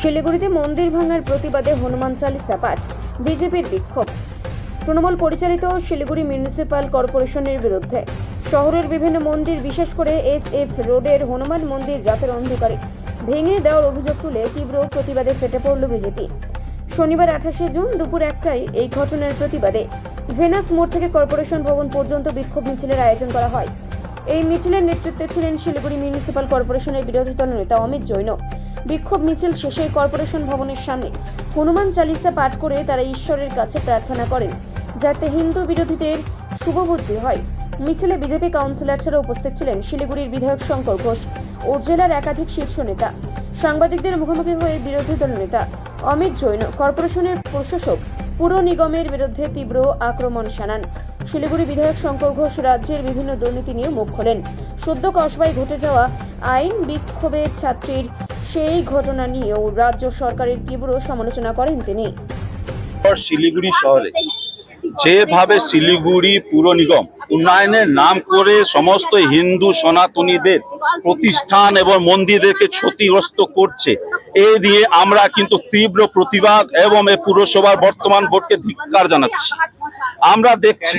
শিলিগুড়িতে মন্দির ভাঙার প্রতিবাদে হনুমান চালিসা পাঠ, বিজেপির বিক্ষোভ। তৃণমূল পরিচালিত শিলিগুড়ি মিউনিসিপাল কর্পোরেশনের বিরুদ্ধে শহরের বিভিন্ন মন্দির, বিশেষ করে এস এফ রোডের হনুমান মন্দির রাতের অন্ধকারে ভেঙে দেওয়ার অভিযোগ তুলে তীব্র প্রতিবাদে ফেটে পড়ল বিজেপি। শনিবার আঠাশে জুন দুপুর একটায় এই ঘটনার প্রতিবাদে ভেনাস মোড় থেকে কর্পোরেশন ভবন পর্যন্ত বিক্ষোভ মিছিলের আয়োজন করা হয়। এই মিছিলের নেতৃত্বে ছিলেন শিলিগুড়ি মিউনিসিপ্যাল কর্পোরেশনের বিরোধী দল নেতা অমিত জৈন। বিক্ষোভ মিছিল শেষে কর্পোরেশন ভবনের সামনে হনুমান চালিসা পাঠ করে তারা ঈশ্বরের কাছে প্রার্থনা করেন, যাতে হিন্দু বিরোধীদের শুভবুদ্ধি হয়। মিছিলে বিজেপি কাউন্সিলর ছাড়া উপস্থিত ছিলেন শিলিগুড়ির বিধায়ক শঙ্কর ঘোষ ও জেলার একাধিক শীর্ষ নেতা। সাংবাদিকদের মুখোমুখি হয়ে বিরোধী দল নেতা অমিত জৈন, কর্পোরেশনের প্রশাসক পুর নিগমের বিরুদ্ধে তীব্র আক্রমণ শানান। শিলিগুড়ি বিধায়ক শঙ্কর ঘোষ রাজ্যের বিভিন্ন দুর্নীতি নিয়ে মুখ খোলেন। সদ্য কসবায় ঘটে যাওয়া আইন বিক্ষোভের ছাত্রীর সেই ঘটনা নিয়েও রাজ্য সরকারের তীব্র সমালোচনা করেন তিনি। শিলিগুড়ি শহরে। যেভাবে শিলিগুড়ি পুর নিগম উন্নয়নের নাম করে সমস্ত হিন্দু সনাতনীদের প্রতিষ্ঠান এবং মন্দিরদেরকে ক্ষতিগ্রস্ত করছে, এ নিয়ে আমরা কিন্তু তীব্র প্রতিবাদ এবং এই পুরসভার বর্তমান বোর্ডকে ধিক্কার জানাচ্ছি। আমরা দেখছি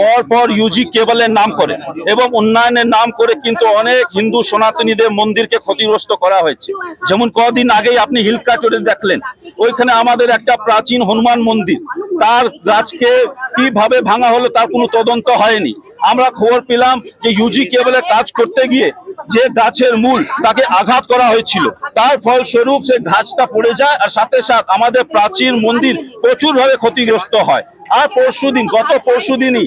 পর পর ইউজি কেবলের নাম করে এবং উন্নয়নের নাম করে কিন্তু অনেক হিন্দু সনাতনীদের মন্দিরকে ক্ষতিগ্রস্ত করা হয়েছে। যেমন কদিন আগেই আপনি হিলকাটরে দেখলেন, ওইখানে আমাদের একটা প্রাচীন হনুমান মন্দির তার গাছকে কীভাবে ভাঙা হলো তার কোনো তদন্ত হয়নি। আমরা খবর পেলাম যে ইউজি কেবলের কাজ করতে গিয়ে যে গাছের মূল তাকে আঘাত করা হয়েছিল, তার ফলস্বরূপ সে গাছটা পড়ে যায় আর সাথে সাথে আমাদের প্রাচীন মন্দির প্রচুরভাবে ক্ষতিগ্রস্ত হয়। আর পরশু দিন গত পরশু দিনই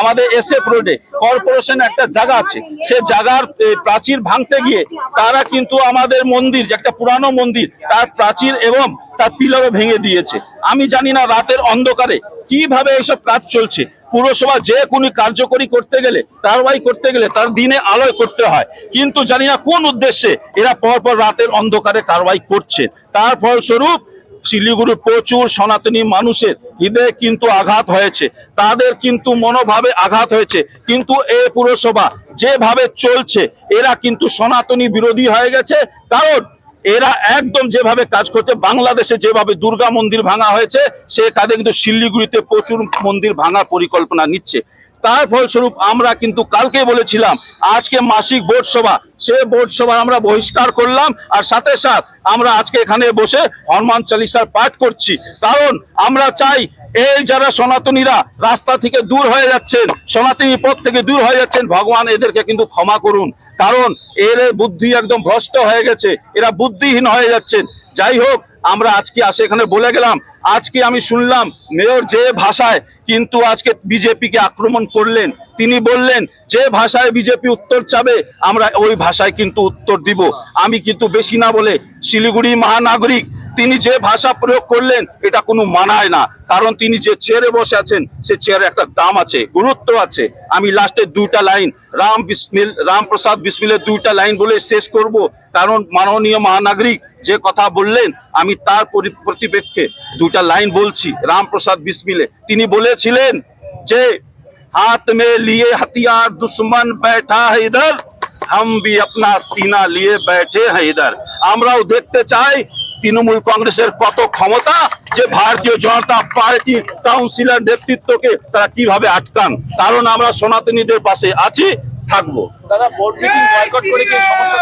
আমাদের এসএফ রোডে কর্পোরেশন একটা জায়গা আছে। সে জায়গার প্রাচীর ভাঙতে গিয়ে তারা কিন্তু আমাদের মন্দির, যে একটা পুরানো মন্দির, তার প্রাচীর এবং তার পিলারও ভেঙে দিয়েছে। আমি জানি না রাতের অন্ধকারে কীভাবে এইসব কাজ চলছে। পুরসভা যে কোনো কার্যকরী করতে গেলে কারবাই করতে গেলে তার দিনে আলোয় করতে হয়। কিন্তু জানি না কোন উদ্দেশ্যে এরা পরপর রাতের অন্ধকারে কারবাই করছে। তার ফলস্বরূপ শিলিগুড়ির প্রচুর সনাতনী মানুষের হৃদয়ে কিন্তু আঘাত হয়েছে। তাদের কিন্তু মনোভাবে আঘাত হয়েছে। কিন্তু এই পুরসভা যেভাবে চলছে, এরা কিন্তু সনাতনী বিরোধী হয়ে গেছে। কারণ এরা একদম যেভাবে কাজ করছে, বাংলাদেশে যেভাবে দুর্গা মন্দির ভাঙা হয়েছে, সে কাজে কিন্তু শিলিগুড়িতে প্রচুর মন্দির ভাঙা পরিকল্পনা নিচ্ছে। তার ফলস্বরূপ আমরা কিন্তু কালকে বলেছিলাম, আজকে মাসিক বোর্ড সভা। সে বোর্ড সভা আমরা বহিষ্কার করলাম আর সাথে সাথে আমরা আজকে এখানে বসে হনুমান চালিসার পাঠ করছি। কারণ আমরা চাই এই যারা সনাতনীরা রাস্তা থেকে দূর হয়ে যাচ্ছেন, সনাতনী পথ থেকে দূর হয়ে যাচ্ছেন, ভগবান এদেরকে কিন্তু ক্ষমা করুন। কারণ এর বুদ্ধি একদম ভ্রষ্ট হয়ে গেছে, এরা বুদ্ধিহীন হয়ে যাচ্ছেন। যাই হোক আমরা আজকে আসে এখানে বলে গেলাম, আজকে আমি শুনলাম মেয়র যে ভাষায় কিন্তু আজকে বিজেপিকে আক্রমণ করলেন। তিনি বললেন, যে ভাষায় বিজেপি উত্তর চাবে, আমরা ওই ভাষায় কিন্তু উত্তর দিব। আমি কিন্তু বেশি না বলে শিলিগুড়ি মহানাগরিক তিনি যে ভাষা প্রয়োগ করলেন, এটা কোনো মানায় না। কারণ তিনি যে চেয়ারে বসে আছেন, সে চেয়ারে একটা দাম আছে, গুরুত্ব আছে। আমি লাস্টে দুইটা লাইন রাম বিসমিল, রামপ্রসাদ বিসমিলের দুইটা লাইন বলে শেষ করব। কারণ মাননীয় মহানাগরিক যে কথা বললেন, আমি তার প্রতিপক্ষে দুটা লাইন বলছি, রামপ্রসাদ বিসমিলে। তিনি বলেছিলেন যে, হাত মে লিয়ে হাতিয়ার দুশ্মন ব্যাঠা হইদার হম বি আপনা সিনা লিয়ে বেঠে হ্যাঁ আমরাও দেখতে চাই তৃণমূল কংগ্রেসের কত ক্ষমতা যে ভারতীয় জনতা পার্টির কাউন্সিলর নেতৃত্বকে তারা কীভাবে আটকান? কারণ আমরা সনাতনীদের পাশে আছি থাকব। দাদা বোর্ড মিটিং বয়কট করে কি সমস্যার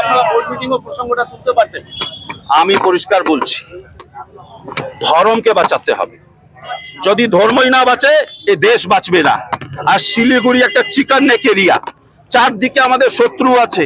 আপনারা বোর্ড মিটিং ও প্রসঙ্গটা তুলতে পারতেন? আমি পরিষ্কার বলছি ধর্মকে বাঁচাতে হবে। যদি ধর্মই না বাঁচে এ দেশ বাঁচবে না। আর শিলিগুড়ি একটা চিকন নেক এরিয়া চারদিকে আমাদের শত্রু আছে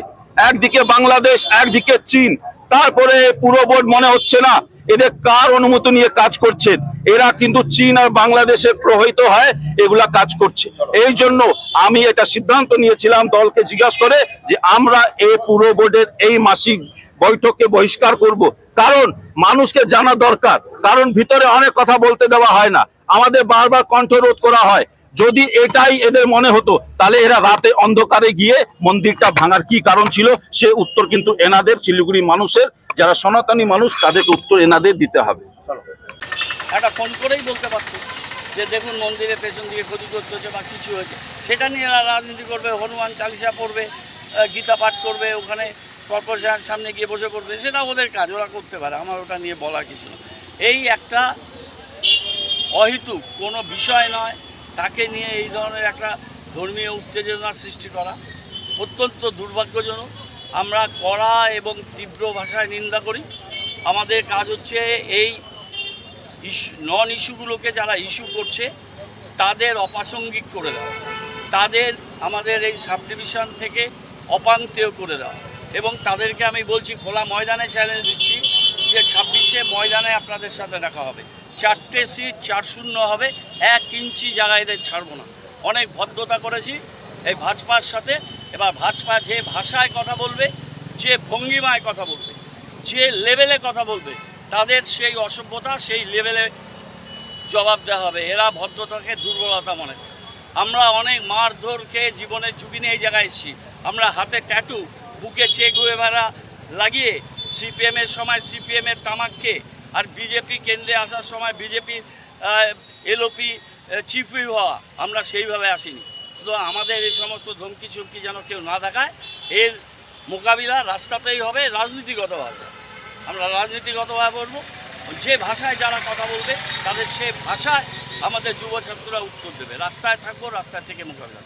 একদিকে বাংলাদেশ একদিকে চীন। তারপরে পুরো বোর্ড মনে হচ্ছে না এদের কার অনুমতি নিয়ে কাজ করছেন এরা কিন্তু চীন আর বাংলাদেশে প্রভাবিত হয়, এগুলা কাজ করছে। এই জন্য আমি এটা সিদ্ধান্ত নিয়েছিলাম দলকে জিজ্ঞাসা করে যে আমরা এই পুরো বোর্ডের এই মাসিক বৈঠককে বহিষ্কার করব। কারণ মানুষকে জানা দরকার, কারণ ভিতরে অনেক কথা বলতে দেওয়া হয় না। আমাদের বারবার কণ্ঠরোধ করা হয়। যদি এটাই এদের মনে হতো, তাহলে এরা রাতে অন্ধকারে গিয়ে মন্দিরটা ভাঙার কি কারণ ছিল? সে উত্তর কিন্তু এনাদের, শিলিগুড়ি মানুষের, যারা সনাতনী মানুষ, তাদেরকে উত্তর এনাদের দিতে হবে। একটা ফোন করেই বলতে পারতো যে দেখুন মন্দিরের পেছন দিকে ক্ষতিগ্রস্ত হচ্ছে বা কিছু হয়েছে। সেটা নিয়ে এরা রাজনীতি করবে, হনুমান চালিসা পড়বে গীতা পাঠ করবে, ওখানে কর্পোরেশনের সামনে গিয়ে বসে পড়বে। সেটা ওদের কাজ, ওরা করতে পারে, আমার ওটা নিয়ে বলার কিছু না। এই একটা অহেতুক কোনো বিষয় নয় তাকে নিয়ে এই ধরনের একটা ধর্মীয় উত্তেজনার সৃষ্টি করা অত্যন্ত দুর্ভাগ্যজনক। আমরা কড়া এবং তীব্র ভাষায় নিন্দা করি। আমাদের কাজ হচ্ছে এই ইস্যু নন ইস্যুগুলোকে যারা ইস্যু করছে, তাদের অপ্রাসঙ্গিক করে দেওয়া। তাদের আমাদের এই সাব ডিভিশন থেকে অপাঙ্ক্তেয় করে দেওয়া। এবং তাদেরকে আমি বলছি, খোলা ময়দানে চ্যালেঞ্জ দিচ্ছি। যে ছাব্বিশে ময়দানে আপনাদের সাথে দেখা হবে। চারটে সিট, চার শূন্য হবে, এক ইঞ্চি জায়গায় এদের ছাড়বো না। অনেক ভদ্রতা করেছি এই ভাজপার সাথে। এবার ভাজপা যে ভাষায় কথা বলবে, যে ভঙ্গিমায় কথা বলবে, যে লেভেলে কথা বলবে, তাদের সেই অসভ্যতা, সেই লেভেলে জবাব দেওয়া হবে। এরা ভদ্রতাকে দুর্বলতা মনে করে। আমরা অনেক মারধর খেয়ে জীবনের ঝুঁকি নিয়ে এই জায়গায় এসেছি। আমরা হাতে ট্যাটু বুকে চেক হয়ে ভেড়া লাগিয়ে সিপিএমের সময় সিপিএমের তামাক খেয়ে আর বিজেপি কেন্দ্রে আসার সময় বিজেপি এলওপি চিফ হুইপ হওয়া, আমরা সেইভাবে আসিনি। শুধু আমাদের এই সমস্ত ধমকি চমকি যেন কেউ না দেখায়, এর মোকাবিলা রাস্তাতেই হবে, রাজনীতিগতভাবে। আমরা রাজনীতিগতভাবে বলব, যে ভাষায় যারা কথা বলবে, তাদের সে ভাষায় আমাদের যুব ছাত্ররা উত্তর দেবে। রাস্তায় থাকব রাস্তায় থেকে মোকাবিলা।